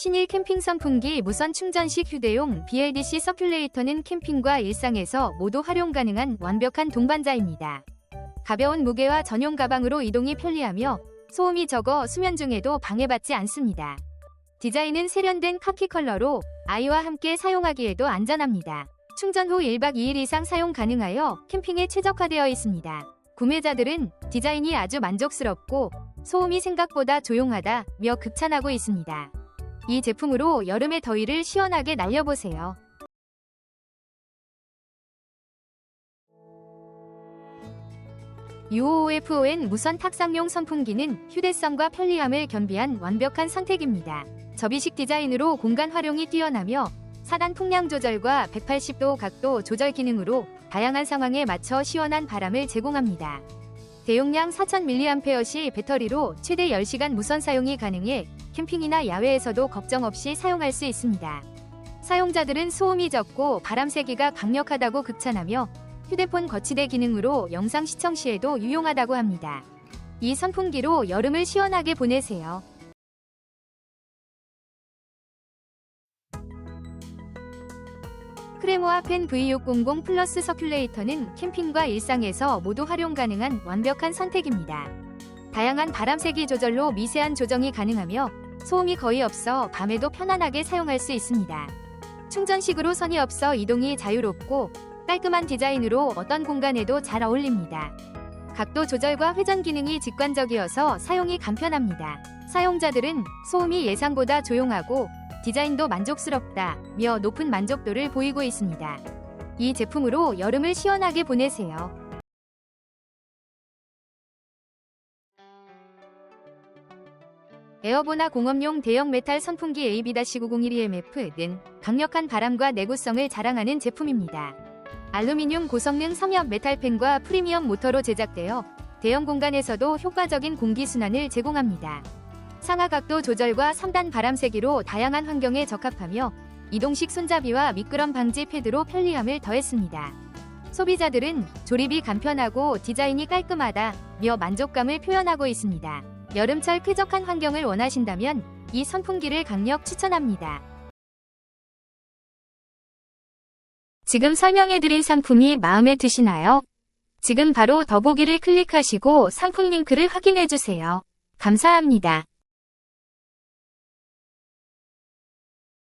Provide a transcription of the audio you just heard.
신일 캠핑 선풍기 무선 충전식 휴대용 BLDC 서큘레이터는 캠핑과 일상에서 모두 활용 가능한 완벽한 동반자입니다. 가벼운 무게와 전용 가방으로 이동이 편리하며 소음이 적어 수면 중에도 방해받지 않습니다. 디자인은 세련된 카키 컬러로 아이와 함께 사용하기에도 안전합니다. 충전 후 1박 2일 이상 사용 가능하여 캠핑에 최적화되어 있습니다. 구매자들은 디자인이 아주 만족스럽고 소음이 생각보다 조용하다며 극찬하고 있습니다. 이 제품으로 여름의 더위를 시원하게 날려보세요. UOFON 무선 탁상용 선풍기는 휴대성과 편리함을 겸비한 완벽한 선택입니다. 접이식 디자인으로 공간 활용이 뛰어나며 사단 풍량 조절과 180도 각도 조절 기능으로 다양한 상황에 맞춰 시원한 바람을 제공합니다. 대용량 4000mAh 배터리로 최대 10시간 무선 사용이 가능해 캠핑이나 야외에서도 걱정 없이 사용할 수 있습니다. 사용자들은 소음이 적고 바람 세기가 강력하다고 극찬하며 휴대폰 거치대 기능으로 영상 시청 시에도 유용하다고 합니다. 이 선풍기로 여름을 시원하게 보내세요. 크레모아 펜 V600 플러스 서큘레이터는 캠핑과 일상에서 모두 활용 가능한 완벽한 선택입니다. 다양한 바람 세기 조절로 미세한 조정이 가능하며 소음이 거의 없어 밤에도 편안하게 사용할 수 있습니다. 충전식으로 선이 없어 이동이 자유롭고 깔끔한 디자인으로 어떤 공간에도 잘 어울립니다. 각도 조절과 회전 기능이 직관적이어서 사용이 간편합니다. 사용자들은 소음이 예상보다 조용하고 디자인도 만족스럽다 며 높은 만족도를 보이고 있습니다. 이 제품으로 여름을 시원하게 보내세요. 에어보나 공업용 대형 메탈 선풍기 AB-9012MF는 강력한 바람과 내구성을 자랑하는 제품입니다. 알루미늄 고성능 섬엽 메탈 팬과 프리미엄 모터로 제작되어 대형 공간에서도 효과적인 공기순환을 제공합니다. 상하 각도 조절과 3단 바람 세기로 다양한 환경에 적합하며 이동식 손잡이와 미끄럼 방지 패드로 편리함을 더했습니다. 소비자들은 조립이 간편하고 디자인이 깔끔하다며 만족감을 표현하고 있습니다. 여름철 쾌적한 환경을 원하신다면 이 선풍기를 강력 추천합니다. 지금 설명해드린 상품이 마음에 드시나요? 지금 바로 더보기를 클릭하시고 상품 링크를 확인해주세요. 감사합니다.